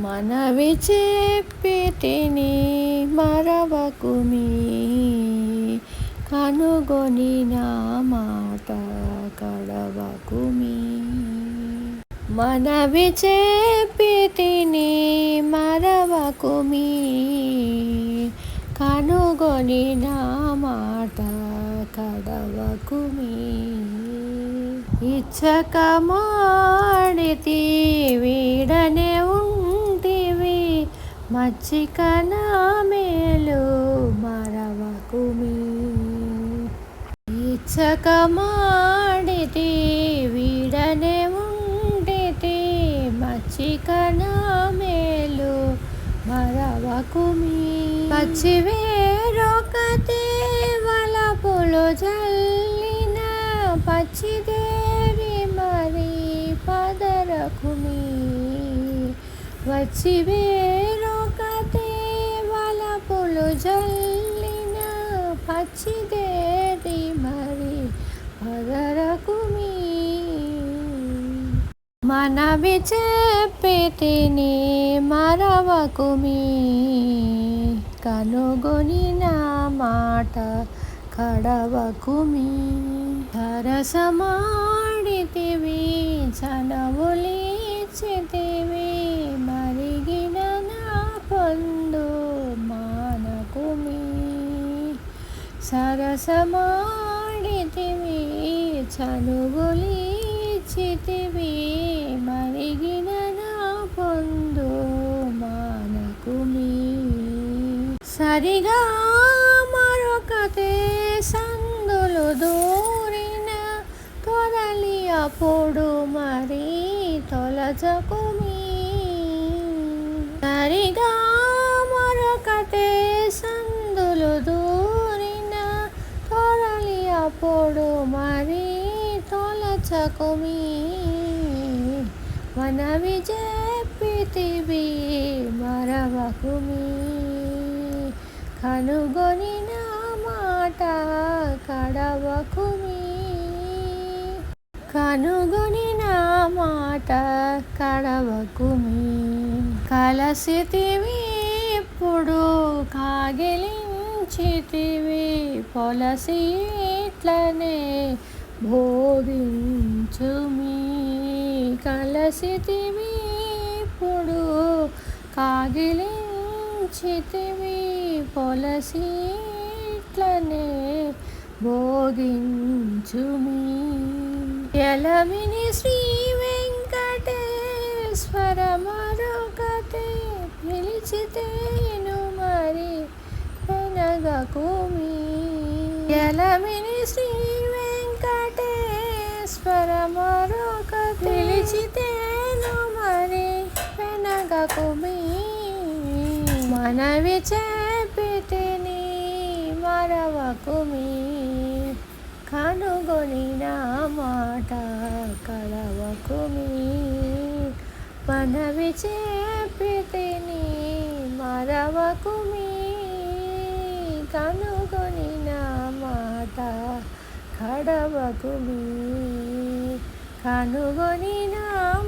మనవి చెప్పితిని మరవకుమి కనుగొని నా మాట కడవకుమి. మనవి చెప్పితిని మరవకుమి కనుగొని నా మాట కడవకుమి. ఇచ్చక మాడితీవి మచ్చిక నా మేలు మరవకుమి ఇచ్చక మాడితి వీడనే ఉంటితి మచ్చిక నా మేలు మరవకుమి పచ్చి వేరొకతే వలపులు జల్లిన పచ్చిదేవి మరి పదరకుమి వచ్చి వేరో వలపులు జల్లిన పచ్చిదేవి మరి పదరకు మీ. మనవి చెప్పితిని మరవకు మీ. కనుగొని నా మాట కడవకు మీ. చనవులిచితివి సరసమాడితివి చనువులిచితివి మరిగిన నా పొందు మానకుమి సరిగా మరొకతే సందులు దూరిన తొరలి అప్పుడు మరి తొలచకుమి సరిగా పొడు అప్పుడు మరి తొలచకుమి మనవి చెప్పితివి మరవకుమి కనుగొని నా మాట కడవకుమి కనుగొని నా మాట కడవకుమి కలసితివి ఇప్పుడు కాగిలించితివి పొలసి ఇట్లనే బోధించుమి కలసితివి ఇప్పుడు కాగిలించితివి పొలసి ఇట్లనే బోధించుమి ఎలమిని శ్రీ వెంకటేశ్వర మరొకతే పిలిచితేను మరి వెనగకుమి ఎలమిని శ్రీ వెంకటేశ్వర మరొక పిలిచితేను మరి వెనగకు మీ మనవి చెప్పితిని మరవకుమి. కనుగొని నా మాట కలవకు మీ మనవి చెప్పితిని మరవకుమి. కనుగొని నా మాట కడవకుమి కనుగొని నా మాట